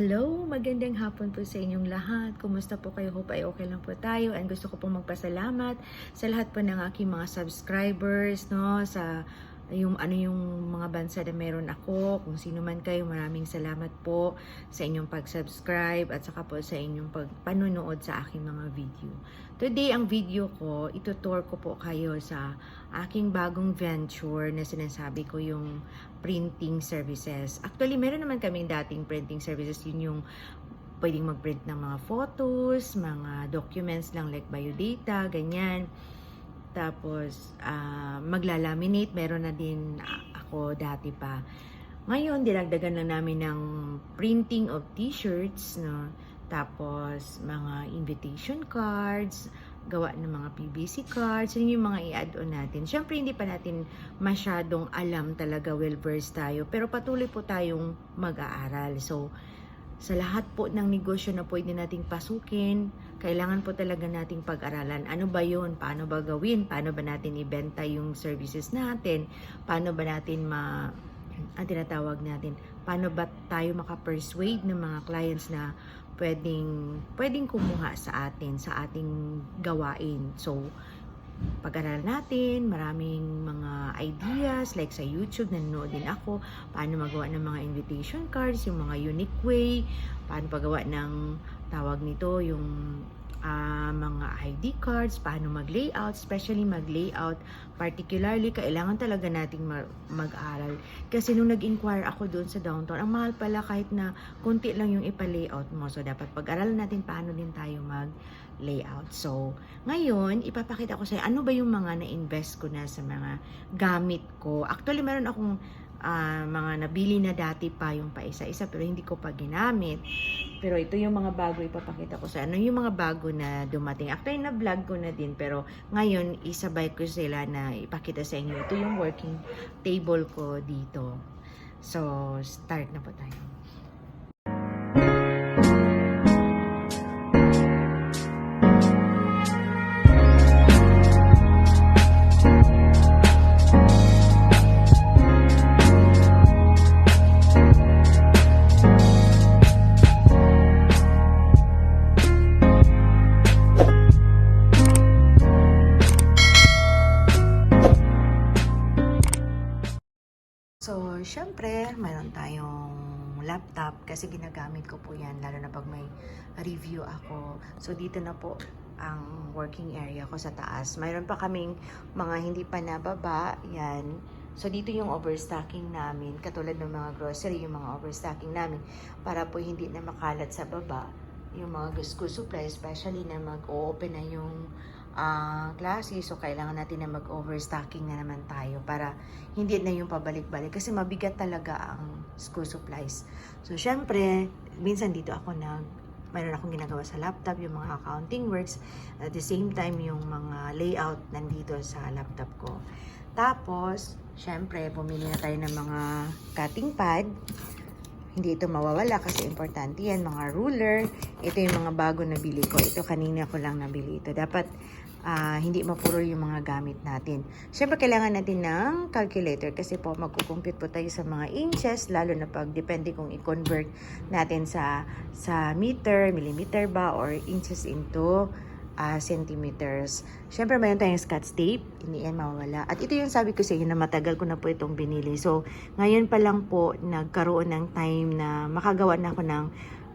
Hello, magandang hapon po sa inyong lahat. Kumusta po kayo? Hope ay okay lang po tayo. And gusto ko pong magpasalamat sa lahat po ng aking mga subscribers, no, sa yung ano yung mga bansa na meron ako, kung sino man kayo, maraming salamat po sa inyong pag-subscribe at saka po sa inyong pagpanonood sa aking mga video. Today, ang video ko, itutour ko po kayo sa aking bagong venture na sinasabi ko yung printing services. Actually, meron naman kaming dating printing services. Yun yung pwedeng mag-print ng mga photos, mga documents lang like biodata, ganyan. Tapos, ah, maglalaminate. Meron na din ako dati pa. Ngayon, dinagdagan lang namin ng printing of t-shirts, no? Tapos, mga invitation cards, gawa ng mga PVC cards, yun yung mga i-add-on natin. Siyempre, hindi pa natin masyadong alam talaga, well-versed tayo. Pero patuloy po tayong mag-aaral. So, sa lahat po ng negosyo na pwede nating pasukin, kailangan po talaga nating pag-aralan. Ano ba yun? Paano ba gawin? Paano ba natin ibenta yung services natin? Paano ba natin ma... ang tinatawag natin, paano ba tayo makapersuade ng mga clients na pwedeng, pwedeng kumuha sa atin, sa ating gawain. So, pag-aralan natin, maraming mga ideas, like sa YouTube, nanonood din ako, paano magawa ng mga invitation cards, yung mga unique way, paano paggawa ng tawag nito, yung ah, mga ID cards, paano mag-layout, especially mag-layout, particularly, kailangan talaga nating ma- mag-aral. Kasi nung nag-inquire ako doon sa downtown, ang mahal pala kahit na konti lang yung ipa-layout mo. So, dapat pag-aralan natin paano din tayo mag-layout. So, ngayon, ipapakita ko sa'yo, ano ba yung mga na-invest ko na sa mga gamit ko. Actually, meron akong ah, mga nabili na dati pa yung pa isa-isa, pero hindi ko pa ginamit. Pero ito yung mga bago ipapakita ko sa ano yung mga bago na dumating. Actually, na-vlog ko na din, pero ngayon, isabay ko sila na ipakita sa inyo. Ito yung working table ko dito. So, start na po tayo. So, syempre, mayroon tayong laptop kasi ginagamit ko po yan lalo na pag may review ako. So, dito na po ang working area ko sa taas. Mayroon pa kaming mga hindi pa nababa. Yan. So, dito yung overstocking namin. Katulad ng mga grocery, yung mga overstocking namin para po hindi na makalat sa baba yung mga school supply, especially na mag-open na yung ah classes. So, kailangan natin na mag-overstocking na naman tayo para hindi na yung pabalik-balik. Kasi mabigat talaga ang school supplies. So, syempre, minsan dito ako nag mayroon akong ginagawa sa laptop, yung mga accounting works. At the same time, yung mga layout nandito sa laptop ko. Tapos, syempre, bumili na tayo ng mga cutting pad. Hindi ito mawawala kasi importante yan. Mga ruler. Ito yung mga bago na bili ko. Ito kanina ko lang nabili ito. Dapat ah, hindi mapuro yung mga gamit natin. Siyempre, kailangan natin ng calculator kasi po magkukompute po tayo sa mga inches, lalo na pag depende kung i-convert natin sa sa meter, millimeter ba, or inches into ah, centimeters. Siyempre, mayroon tayong scotch tape. Hindi yan mawawala. At ito yung sabi ko sa inyo na matagal ko na po itong binili. So, ngayon pa lang po nagkaroon ng time na makagawa na ako ng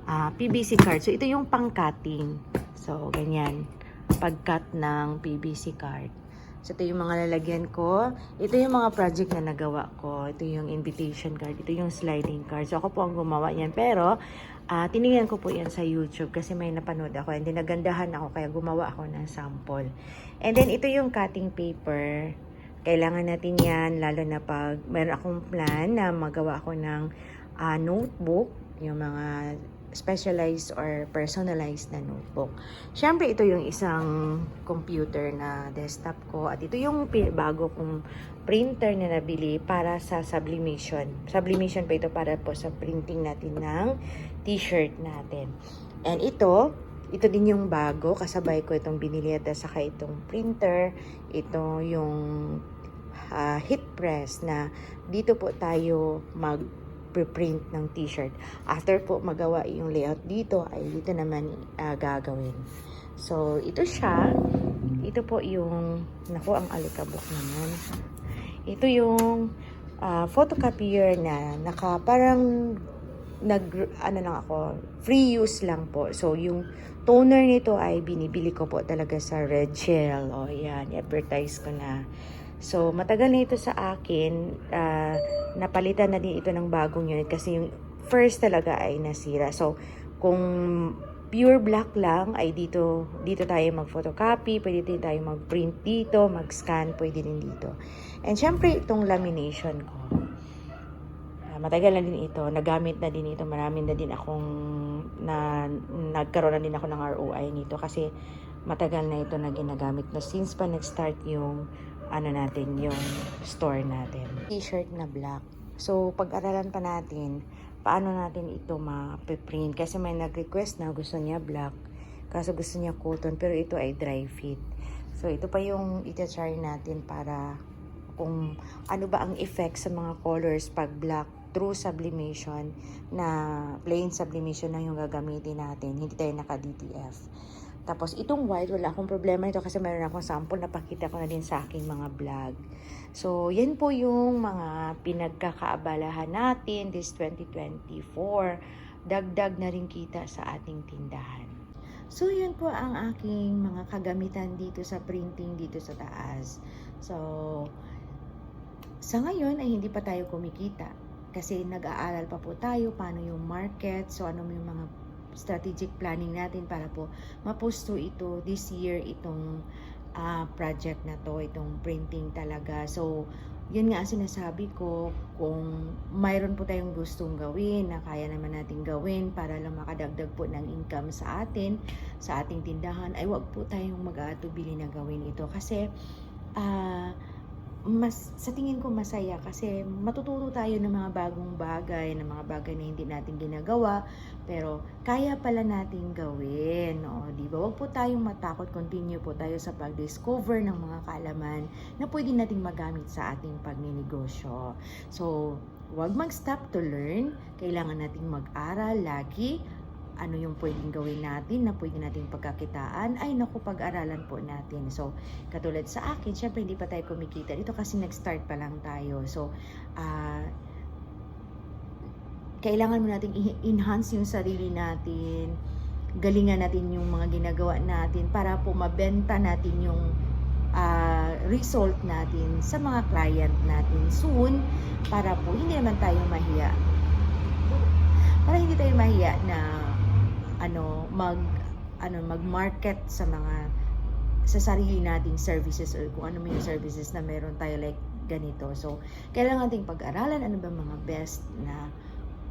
ah, PVC card. So, ito yung pang-cutting. So, ganyan. Pag-cut ng PVC card. So, ito yung mga lalagyan ko. Ito yung mga project na nagawa ko. Ito yung invitation card. Ito yung sliding card. So, ako po ang gumawa yan. Pero, ah tinignan ko po yan sa YouTube kasi may napanood ako. And then, nagandahan ako kaya gumawa ako ng sample. And then, ito yung cutting paper. Kailangan natin yan, lalo na pag meron akong plan na magawa ako ng ah, notebook, yung mga specialized or personalized na notebook. Siyempre, ito yung isang computer na desktop ko at ito yung bago kong printer na nabili para sa sublimation. Sublimation pa ito para po sa printing natin ng t-shirt natin. And ito, ito din yung bago, kasabay ko itong binili at saka itong printer, ito yung ah, heat press na dito po tayo mag magpe-print ng t-shirt. After po magawa yung layout dito, ay dito naman ah, gagawin. So, ito siya. Ito po yung, naku, ang alikabok naman. Ito yung ah, photocopier na naka, parang nag, ano lang ako, free use lang po. So, yung toner nito ay binibili ko po talaga sa Red Shell. O, yan, advertise ko na. So, matagal na ito sa akin. ah, napalitan na din ito ng bagong unit kasi yung first talaga ay nasira. So, kung pure black lang ay dito dito tayo mag-photocopy, pwede din tayo mag-print dito, mag-scan, pwede din dito. And syempre itong lamination ko. Ah, matagal na din ito, nagamit na din ito, marami na din akong na nagkaroon na din ako ng ROI nito kasi matagal na ito na ginagamit na since pa nag-start yung ano natin, yung store natin. T-shirt na black. So, pag-aralan pa natin, paano natin ito ma-print. Kasi may nag-request na gusto niya black. Kaso gusto niya cotton, pero ito ay dry fit. So, ito pa yung ita-try natin para kung ano ba ang effect sa mga colors pag black through sublimation na plain sublimation lang yung gagamitin natin. Hindi tayo naka-DTF. Tapos itong white, wala akong problema nito kasi meron akong sample na pakita ko na din sa aking mga vlog. So, yan po yung mga pinagkakaabalahan natin this 2024. Dagdag na rin kita sa ating tindahan. So, yun po ang aking mga kagamitan dito sa printing dito sa taas. So, sa ngayon ay hindi pa tayo kumikita kasi nag-aaral pa po tayo paano yung market, so ano yung mga strategic planning natin para po mapusto ito this year itong ah, project na to, itong printing talaga. So, yun nga ang sinasabi ko, kung mayroon po tayong gustong gawin na kaya naman natin gawin para lang makadagdag po ng income sa atin, sa ating tindahan, ay wag po tayong mag-aatubili na gawin ito. Kasi, ah, mas sa tingin ko masaya kasi matututo tayo ng mga bagong bagay, ng mga bagay na hindi natin ginagawa, pero kaya pala nating gawin, no? Di ba? Huwag po tayong matakot, continue po tayo sa pag-discover ng mga kaalaman na pwede nating magamit sa ating pagninegosyo. So, huwag mag-stop to learn. Kailangan nating mag-aral lagi ano yung pwedeng gawin natin na pwede nating pagkakitaan, ay naku, pag-aralan po natin. So, katulad sa akin, syempre hindi pa tayo kumikita. Dito kasi nag-start pa lang tayo. So, ah, kailangan mo nating i-enhance yung sarili natin, galingan natin yung mga ginagawa natin para po mabenta natin yung ah, result natin sa mga client natin soon para po hindi naman tayo mahiya. Para hindi tayo mahiya na ano mag ano mag-market sa mga sa sarili nating services or kung ano may services na meron tayo like ganito. So, kailangan nating pag-aralan ano ba mga best na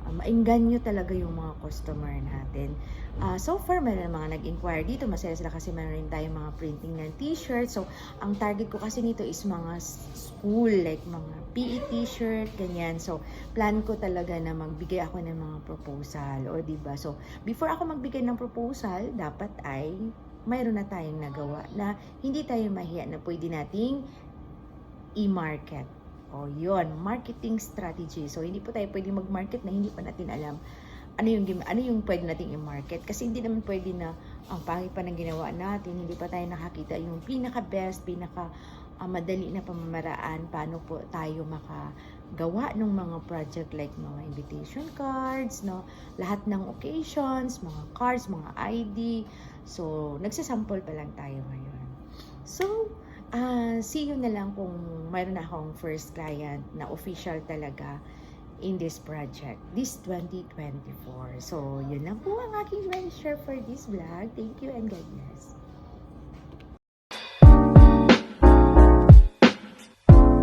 uh, maingganyo talaga yung mga customer natin. Ah, so far, meron mga nag-inquire dito. Masaya sila kasi meron rin tayong mga printing ng t-shirt. So, ang target ko kasi nito is mga school, like mga PE t-shirt, ganyan. So, plan ko talaga na magbigay ako ng mga proposal. O, ba So, before ako magbigay ng proposal, dapat ay mayroon na tayong nagawa na hindi tayo mahiya na pwede nating i-market. O yun, marketing strategy. So hindi po tayo pwede mag-market na hindi pa natin alam ano yung ano yung pwede nating i-market kasi hindi naman pwede na ang pangit pa ng ginawa natin, hindi pa tayo nakakita yung pinaka best, pinaka ah, madali na pamamaraan paano po tayo makagawa ng mga project like mga invitation cards, no? Lahat ng occasions, mga cards, mga ID. So, nagsasample pa lang tayo ngayon. So, ah see you na lang kung mayroon akong first client na official talaga in this project, this 2024. So, yun lang po ang aking share for this vlog. Thank you and God bless.